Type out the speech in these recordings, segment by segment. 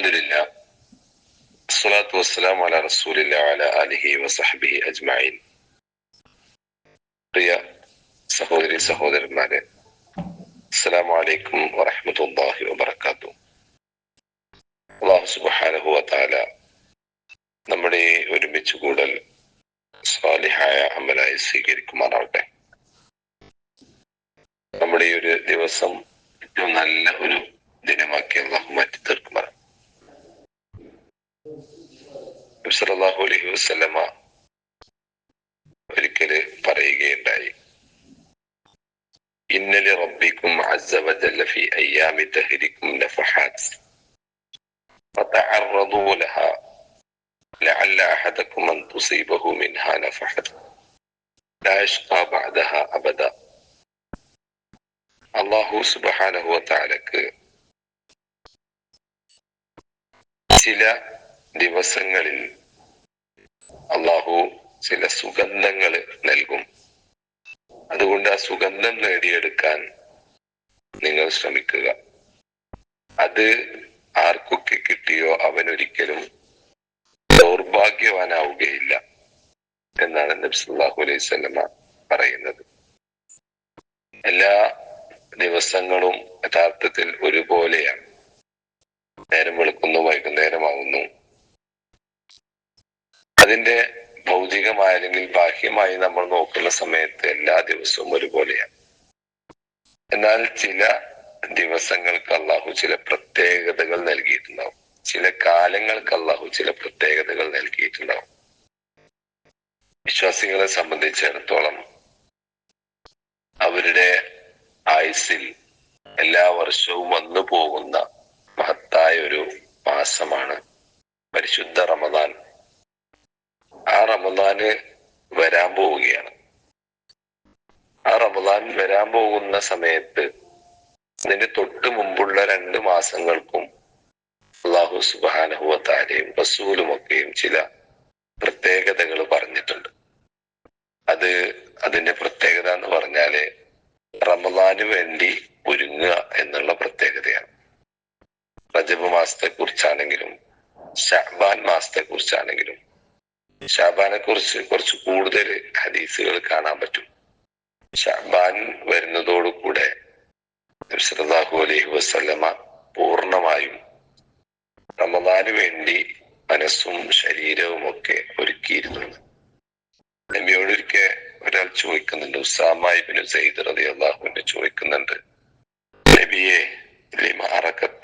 അലഹമില്ല അസ്സലാത്തു വസ്സലാം അല റസൂലില്ല അല അലിഹി വസഹബിഹി അജ്മഈൻ. പ്രിയ സഹോദരി സഹോദരന്മാരെ അസ്സലാമു അലൈക്കും വറഹ്മത്തുള്ളാഹി വബറകാതുഹു അല്ലാഹു സുബ്ഹാനഹു വതആല നമ്മുടെ ഒരുമിച്ച് കൂടൽ സ്വാലിഹായ അമലായി സ്വീകരിക്കുമാറാവട്ടെ. നമ്മുടെ ഒരു ദിവസം ഏറ്റവും നല്ല ഒരു ദിനമാക്കി അള്ളാഹു മാറ്റി തീർക്കുമാറാണ് സല്ലല്ലാഹു അലൈഹി വസല്ലമ ഒരിക്കല് പറയുകയുണ്ടായി ഇന്നലി റബ്ബിക്കും അസ്സ വജല്ല ഫി അയ്യാമി ദഹരിക്കും നഫഹാത്ത് فتعرضوا لها لعل أحدكم أن تصيبه منها نفحة لا يشقى بعدها أبدا അള്ളാഹു സുബാനഹുവ താലക്ക് ചില ദിവസങ്ങളിൽ അള്ളാഹു ചില സുഗന്ധങ്ങൾ നൽകും. അതുകൊണ്ട് ആ സുഗന്ധം നേടിയെടുക്കാൻ നിങ്ങൾ ശ്രമിക്കുക. അത് ആർക്കൊക്കെ കിട്ടിയോ അവൻ ഒരിക്കലും ദൗർഭാഗ്യവാനാവുകയില്ല എന്നാണ് നബ്സുല്ലാഹു അലൈഹി സ്വലമ പറയുന്നത്. എല്ലാ ദിവസങ്ങളും യഥാർത്ഥത്തിൽ ഒരുപോലെയാണ്. നേരം വെളുക്കുന്നു വൈകുന്നേരമാവുന്നു. അതിന്റെ ഭൗതികമായ അല്ലെങ്കിൽ ബാഹ്യമായി നമ്മൾ നോക്കുന്ന സമയത്ത് എല്ലാ ദിവസവും ഒരുപോലെയാണ്. എന്നാൽ ചില ദിവസങ്ങൾക്ക് അള്ളാഹു ചില പ്രത്യേകതകൾ നൽകിയിട്ടുണ്ടാവും. ചില കാലങ്ങൾക്ക് അള്ളാഹു ചില പ്രത്യേകതകൾ നൽകിയിട്ടുണ്ടാവും. വിശ്വാസികളെ സംബന്ധിച്ചിടത്തോളം അവരുടെ ആയുസിൽ എല്ലാ വർഷവും വന്നു പോകുന്ന മഹത്തായ ഒരു മാസമാണ്. പരിശുദ്ധ റമദാൻ. ആ റമദാന് വരാൻ പോവുകയാണ്. ആ റമദാൻ വരാൻ പോകുന്ന സമയത്ത് അതിന് തൊട്ട് മുമ്പുള്ള രണ്ട് മാസങ്ങൾക്കും അള്ളാഹു സുബാനഹുവത്താരെയും റസൂലുമൊക്കെയും ചില പ്രത്യേകതകൾ പറഞ്ഞിട്ടുണ്ട്. അത് അതിന്റെ പ്രത്യേകത എന്ന് പറഞ്ഞാൽ റമദാന് വേണ്ടി ഒരുങ്ങുക എന്നുള്ള പ്രത്യേകതയാണ്. റജബ് മാസത്തെ കുറിച്ചാണെങ്കിലും ഷാബാൻ മാസത്തെ കുറിച്ചാണെങ്കിലും ഷാബാനെ കുറിച്ച് കുറച്ച് കൂടുതൽ ഹദീസുകൾ കാണാൻ പറ്റും. ഷാബാൻ വരുന്നതോടുകൂടെ നബ്സലാഹു അലൈഹി വസ്ലമ പൂർണമായും റമദാന് വേണ്ടി മനസ്സും ശരീരവും ഒക്കെ ഒരുക്കിയിരുന്നു. നബിയോട് ഒരാൾ ചോദിക്കുന്നുണ്ട് ഉസാമായിബിന് സെയ്ദ് റതി അള്ളാഹുവിനെ ചോദിക്കുന്നുണ്ട് നബിയെ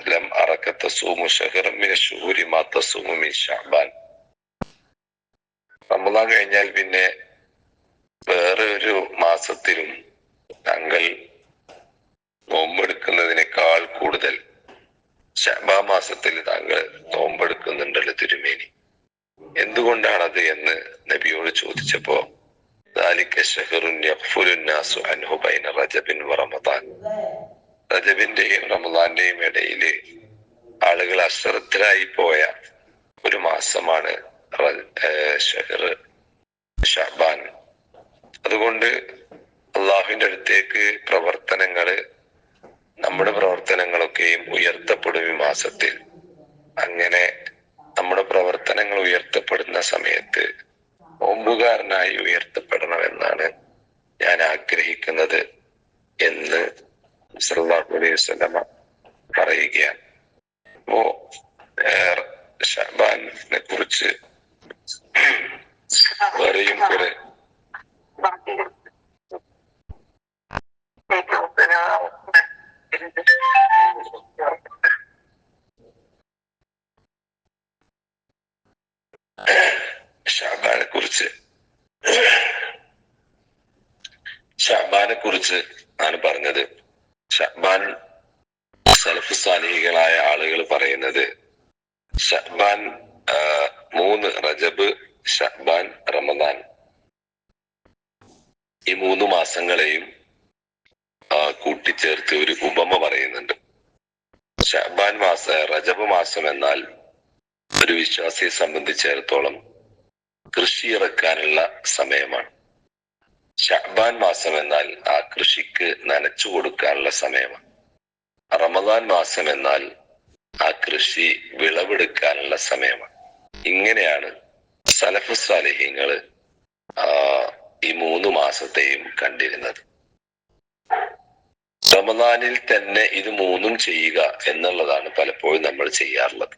ലം അറക്കത്ത് സൂമു ഷഹറമിന ഷൂരി മാത്ത മി ഷാബാൻ. റമദാൻ കഴിഞ്ഞാൽ പിന്നെ വേറെ ഒരു മാസത്തിലും താങ്കൾ നോമ്പെടുക്കുന്നതിനേക്കാൾ കൂടുതൽ ശബാ മാസത്തിൽ താങ്കൾ നോമ്പെടുക്കുന്നുണ്ടല്ലോ തിരുമേനി. എന്തുകൊണ്ടാണത് എന്ന് നബിയോട് ചോദിച്ചപ്പോ റജബിന്റെയും റമദാന്റെയും ഇടയിൽ ആളുകൾ അശ്രദ്ധരായി പോയ ഒരു മാസമാണ് ഷഹർ ഷാബാൻ അതുകൊണ്ട് അള്ളാഹുവിന്റെ അടുത്തേക്ക് പ്രവർത്തനങ്ങൾ നമ്മുടെ പ്രവർത്തനങ്ങളൊക്കെയും ഉയർത്തപ്പെടും ഈ മാസത്തിൽ. അങ്ങനെ നമ്മുടെ പ്രവർത്തനങ്ങൾ ഉയർത്തപ്പെടുന്ന സമയത്ത് നോമ്പുകാരനായി ഉയർത്തപ്പെടണമെന്നാണ് ഞാൻ ആഗ്രഹിക്കുന്നത് എന്ന് അലൈഹി പറയുകയാണ്. അപ്പോ ഷാബാനെ കുറിച്ച് വേറെയും കുറെ ഷാബാനെ കുറിച്ച് ഷാബാനെ കുറിച്ച് ആണ് പറഞ്ഞത്. ഷാബാൻ സലഫ് സാലിഹികളായ ആളുകൾ പറയുന്നത്. ഷഹബാൻ മൂന്ന് റജബ് ഷഹ്ബാൻ റമദാൻ. ഈ മൂന്ന് മാസങ്ങളെയും കൂട്ടിച്ചേർത്ത് ഒരു ഉപമ പറയുന്നുണ്ട്. ഷഹബാൻ മാസ റജബ് മാസം എന്നാൽ ഒരു വിശ്വാസിയെ സംബന്ധിച്ചിടത്തോളം കൃഷി ഇറക്കാനുള്ള സമയമാണ്. ഷഹബാൻ മാസം എന്നാൽ ആ കൃഷിക്ക് നനച്ചു കൊടുക്കാനുള്ള സമയമാണ്. റമദാൻ മാസം എന്നാൽ ആ കൃഷി വിളവെടുക്കാനുള്ള സമയമാണ്. ഇങ്ങനെയാണ് സലഫു സാലിഹ്യങ്ങൾ ഈ മൂന്ന് മാസത്തെയും കണ്ടിരുന്നത്. റമദാനിൽ തന്നെ ഇത് മൂന്നും ചെയ്യുക എന്നുള്ളതാണ് പലപ്പോഴും നമ്മൾ ചെയ്യാറുള്ളത്.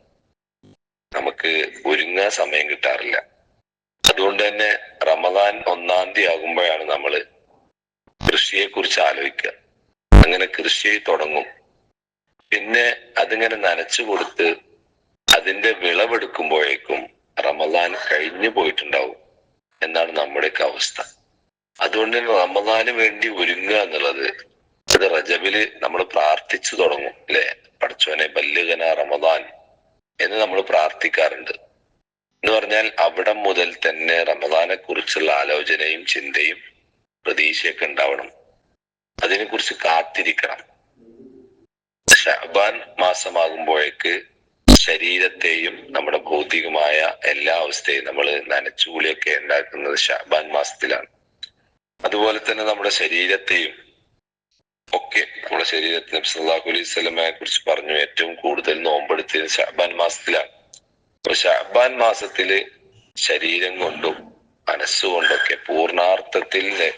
നമുക്ക് ഒരുങ്ങാൻ സമയം കിട്ടാറില്ല. അതുകൊണ്ട് തന്നെ റമദാൻ ഒന്നാം തീയതി ആകുമ്പോഴാണ് നമ്മൾ കൃഷിയെ കുറിച്ച് ആലോചിക്കുക. അങ്ങനെ കൃഷി തുടങ്ങും. പിന്നെ അതിങ്ങനെ നനച്ചു കൊടുത്ത് അതിന്റെ വിളവെടുക്കുമ്പോഴേക്കും റമദാൻ കഴിഞ്ഞു പോയിട്ടുണ്ടാവും. എന്നാണ് നമ്മുടെയൊക്കെ അവസ്ഥ. അതുകൊണ്ട് തന്നെ റമദാന് വേണ്ടി ഒരുങ്ങുക എന്നുള്ളത് അത് റജബിൽ നമ്മൾ പ്രാർത്ഥിച്ചു തുടങ്ങും അല്ലെ? പഠിച്ചോനെ ബല്ലുകന റമദാൻ എന്ന് നമ്മൾ പ്രാർത്ഥിക്കാറുണ്ട്. എന്ന് പറഞ്ഞാൽ അവിടെ മുതൽ തന്നെ റമദാനെ കുറിച്ചുള്ള ആലോചനയും ചിന്തയും പ്രതീക്ഷയൊക്കെ ഉണ്ടാവണം. അതിനെക്കുറിച്ച് കാത്തിരിക്കണം. ഷഹബാൻ മാസമാകുമ്പോഴേക്ക് ശരീരത്തെയും നമ്മുടെ ഭൗതികമായ എല്ലാ അവസ്ഥയും നമ്മൾ നനച്ചുകൂലിയൊക്കെ ഉണ്ടാക്കുന്നത് ഷാബാൻ മാസത്തിലാണ്. അതുപോലെ തന്നെ നമ്മുടെ ശരീരത്തെയും ഒക്കെ നമ്മുടെ ശരീരത്തിന് സല്ലാഹു അലൈഹി സ്വലമയെ കുറിച്ച് പറഞ്ഞു ഏറ്റവും കൂടുതൽ നോമ്പെടുത്തിയത് ഷാബാൻ മാസത്തിലാണ്. അപ്പൊ ഷാബാൻ മാസത്തിൽ ശരീരം കൊണ്ടും മനസ്സുകൊണ്ടൊക്കെ പൂർണാർത്ഥത്തിൽ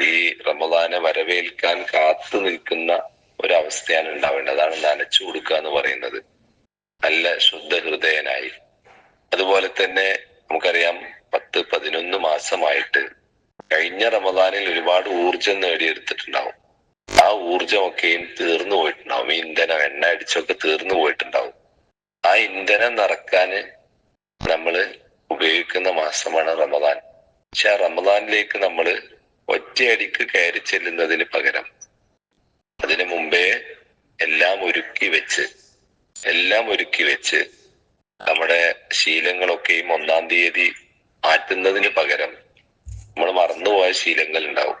ഈ റമദാനെ വരവേൽക്കാൻ കാത്തു നിൽക്കുന്ന ഒരവസ്ഥയാണ് ഉണ്ടാവേണ്ടത്. അതാണ് നനച്ചു കൊടുക്കുക എന്ന് പറയുന്നത്. നല്ല ശുദ്ധ ഹൃദയനായി അതുപോലെ തന്നെ നമുക്കറിയാം പത്ത് പതിനൊന്ന് മാസമായിട്ട് കഴിഞ്ഞ റമദാനിൽ ഒരുപാട് ഊർജം നേടിയെടുത്തിട്ടുണ്ടാവും. ആ ഊർജമൊക്കെയും തീർന്നു പോയിട്ടുണ്ടാവും. ഈ ഇന്ധനം എണ്ണ അടിച്ചൊക്കെ തീർന്നു പോയിട്ടുണ്ടാവും. ആ ഇന്ധനം നിറക്കാന് നമ്മൾ ഉപയോഗിക്കുന്ന മാസമാണ് റമദാൻ. പക്ഷെ ആ റമദാനിലേക്ക് നമ്മൾ ഒറ്റയടിക്ക് കയറി ചെല്ലുന്നതിന് പകരം അതിനു മുമ്പേ എല്ലാം ഒരുക്കി വെച്ച് എല്ലാം ഒരുക്കി വെച്ച് നമ്മുടെ ശീലങ്ങളൊക്കെയും ഒന്നാം തീയതി മാറ്റുന്നതിന് പകരം നമ്മൾ മറന്നുപോയ ശീലങ്ങൾ ഉണ്ടാവും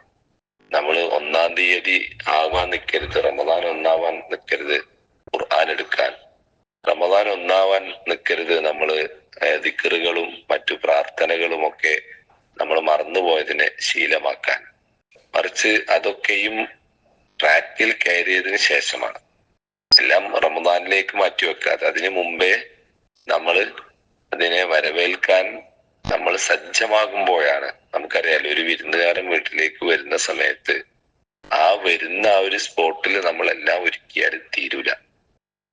നമ്മൾ ഒന്നാം തീയതി ആവാൻ നിൽക്കരുത് റമദാൻ ഒന്നാവാൻ നിൽക്കരുത് ഖുർആൻ എടുക്കാൻ. റമദാൻ ഒന്നാവാൻ നിൽക്കരുത് നമ്മൾ ദിക്കറുകളും മറ്റു പ്രാർത്ഥനകളും ഒക്കെ നമ്മൾ മറന്നുപോയതിനെ ശീലമാക്കാൻ. മറിച്ച് അതൊക്കെയും ട്രാക്കിൽ കയറിയതിന് ശേഷമാണ്. എല്ലാം റമദാനിലേക്ക് മാറ്റിവെക്കാതെ അതിനു മുമ്പേ നമ്മൾ അതിനെ വരവേൽക്കാൻ നമ്മൾ സജ്ജമാകുമ്പോഴാണ് നമുക്കറിയാലോ ഒരു വിരുന്നുകാരൻ വീട്ടിലേക്ക് വരുന്ന സമയത്ത് ആ വരുന്ന ആ ഒരു സ്പോട്ടിൽ നമ്മളെല്ലാം ഒരുക്കിയാലും തീരൂല.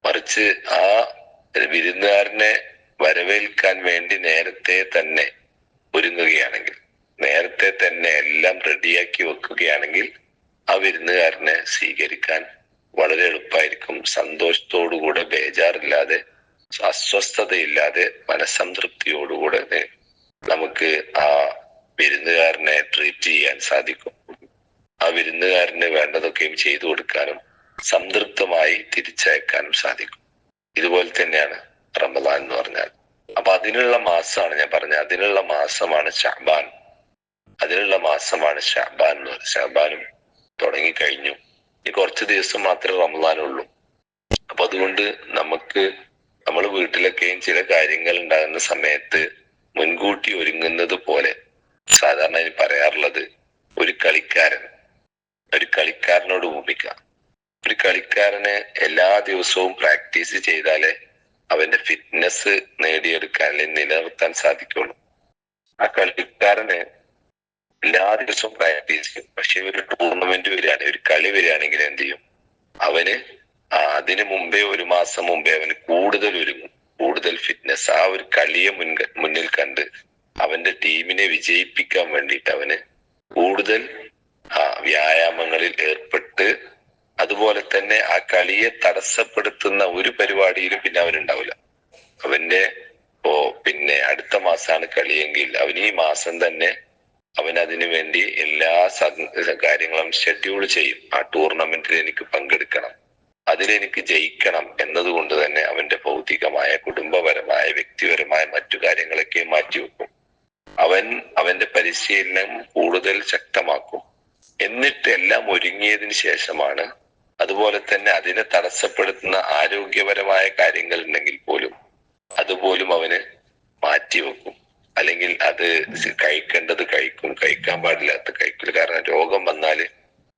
മറിച്ച് ആ വിരുന്നുകാരനെ വരവേൽക്കാൻ വേണ്ടി നേരത്തെ തന്നെ ഒരുങ്ങുകയാണെങ്കിൽ നേരത്തെ തന്നെ എല്ലാം റെഡിയാക്കി വെക്കുകയാണെങ്കിൽ ആ വിരുന്നുകാരനെ സ്വീകരിക്കാൻ വളരെ എളുപ്പമായിരിക്കും സന്തോഷത്തോടുകൂടെ ബേജാറില്ലാതെ അസ്വസ്ഥതയില്ലാതെ മനസ്സംതൃപ്തിയോടുകൂടെ നമുക്ക് ആ വിരുന്നുകാരനെ ട്രീറ്റ് ചെയ്യാൻ സാധിക്കും. ആ വിരുന്നുകാരന് വേണ്ടതൊക്കെയും ചെയ്തു കൊടുക്കാനും സംതൃപ്തമായി തിരിച്ചയക്കാനും സാധിക്കും. ഇതുപോലെ തന്നെയാണ് റമദാൻ എന്ന് പറഞ്ഞാൽ. അപ്പൊ അതിനുള്ള മാസമാണ് ഞാൻ പറഞ്ഞത്. അതിനുള്ള മാസമാണ് ഷഹബാൻ അതിനുള്ള മാസമാണ് ഷഹബാൻ എന്ന് പറയുന്നത് ഷാബാനും തുടങ്ങിക്കഴിഞ്ഞു. കുറച്ച് ദിവസം മാത്രമേ റമദാനുള്ളൂ അപ്പൊ അതുകൊണ്ട് നമുക്ക് നമ്മൾ വീട്ടിലൊക്കെയും ചില കാര്യങ്ങൾ ഉണ്ടാകുന്ന സമയത്ത് മുൻകൂട്ടി ഒരുങ്ങുന്നത് പോലെ സാധാരണ ഞാൻ പറയാറുള്ളത് ഒരു കളിക്കാരൻ ഒരു കളിക്കാരനോട് ഉപമിക്കാം ഒരു കളിക്കാരന് എല്ലാ ദിവസവും പ്രാക്ടീസ് ചെയ്താലേ അവന്റെ ഫിറ്റ്നസ് നേടിയെടുക്കാൻ അല്ലെങ്കിൽ നിലനിർത്താൻ സാധിക്കുള്ളൂ. ആ കളിക്കാരന് എല്ലാ ദിവസവും പ്രാക്ടീസ് ചെയ്യും പക്ഷെ ഒരു ടൂർണമെന്റ് വരികയാണെങ്കിൽ ഒരു കളി വരികയാണെങ്കിൽ എന്ത് ചെയ്യും? അവന് അതിനു മുമ്പേ ഒരു മാസം മുമ്പേ അവന് കൂടുതൽ ഒരുങ്ങും കൂടുതൽ ഫിറ്റ്നസ് ആ ഒരു കളിയെ മുൻ മുന്നിൽ കണ്ട് അവന്റെ ടീമിനെ വിജയിപ്പിക്കാൻ വേണ്ടിയിട്ട് അവന് കൂടുതൽ വ്യായാമങ്ങളിൽ ഏർപ്പെട്ട് അതുപോലെ തന്നെ ആ കളിയെ തടസ്സപ്പെടുത്തുന്ന ഒരു പരിപാടിയിലും പിന്നെ അവനുണ്ടാവില്ല. അവന്റെ ഓ പിന്നെ അടുത്ത മാസമാണ് കളിയെങ്കിൽ അവൻ ഈ മാസം തന്നെ അവൻ അതിനു വേണ്ടി എല്ലാ കാര്യങ്ങളും ഷെഡ്യൂൾ ചെയ്യും. ആ ടൂർണമെന്റിൽ എനിക്ക് പങ്കെടുക്കണം. അതിലെനിക്ക് ജയിക്കണം എന്നതുകൊണ്ട് തന്നെ അവന്റെ ഭൗതികമായ കുടുംബപരമായ വ്യക്തിപരമായ മറ്റു കാര്യങ്ങളൊക്കെ മാറ്റിവെക്കും അവൻ അവന്റെ പരിശീലനം കൂടുതൽ ശക്തമാക്കും. എന്നിട്ട് എല്ലാം ഒരുങ്ങിയതിന് ശേഷമാണ് അതുപോലെ തന്നെ അതിനെ തടസ്സപ്പെടുത്തുന്ന ആരോഗ്യപരമായ കാര്യങ്ങൾ ഉണ്ടെങ്കിൽ പോലും അതുപോലും അവന് മാറ്റിവെക്കും അല്ലെങ്കിൽ അത് കഴിക്കേണ്ടത് കഴിക്കും കഴിക്കാൻ പാടില്ലാത്ത കഴിക്കില്ല. കാരണം രോഗം വന്നാൽ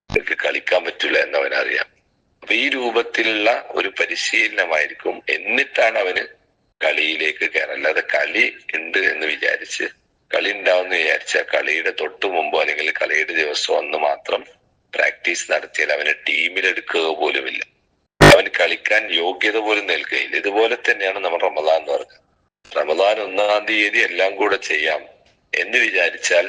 ഇവർക്ക് കളിക്കാൻ പറ്റില്ല എന്നവനറിയാം അപ്പൊ ഈ രൂപത്തിലുള്ള ഒരു പരിശീലനമായിരിക്കും എന്നിട്ടാണ് അവന് കളിയിലേക്ക് കയറാൻ. അല്ലാതെ കളി ഉണ്ട് എന്ന് വിചാരിച്ച് കളി ഉണ്ടാവുമെന്ന് വിചാരിച്ച കളിയുടെ തൊട്ടു മുമ്പോ അല്ലെങ്കിൽ കളിയുടെ ദിവസം ഒന്ന് മാത്രം പ്രാക്ടീസ് നടത്തിയാൽ അവനെ ടീമിലെടുക്കുക പോലുമില്ല. അവന് കളിക്കാൻ യോഗ്യത പോലും നൽകുകയില്ല. ഇതുപോലെ തന്നെയാണ് നമ്മൾ റമദാൻ എന്ന് പറഞ്ഞത്. റമദാൻ ഒന്നാം തീയതി എല്ലാം കൂടെ ചെയ്യാം എന്ന് വിചാരിച്ചാൽ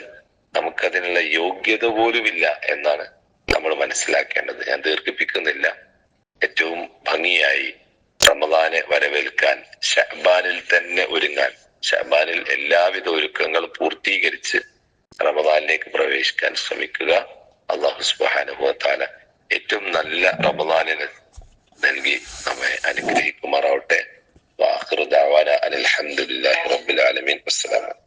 നമുക്കതിനുള്ള യോഗ്യത പോലുമില്ല എന്നാണ് നമ്മൾ മനസ്സിലാക്കേണ്ടത്. ഞാൻ ദീർഘിപ്പിക്കുന്നില്ല. ഏറ്റവും ഭംഗിയായി റമദാനെ വരവേൽക്കാൻ ഷഹബാനിൽ തന്നെ ഒരുങ്ങാൻ ഷഹബാനിൽ എല്ലാവിധ ഒരുക്കങ്ങളും പൂർത്തീകരിച്ച് റമദാനിലേക്ക് പ്രവേശിക്കാൻ ശ്രമിക്കുക. അള്ളാഹു സുബാനുഭവത്താല ഏറ്റവും നല്ല റമദാനിന് നൽകി നമ്മെ അനുഗ്രഹിക്കുമാറാവട്ടെ. വാഹൃദാവാന റബുലാലമീൻ അസ്സലാമു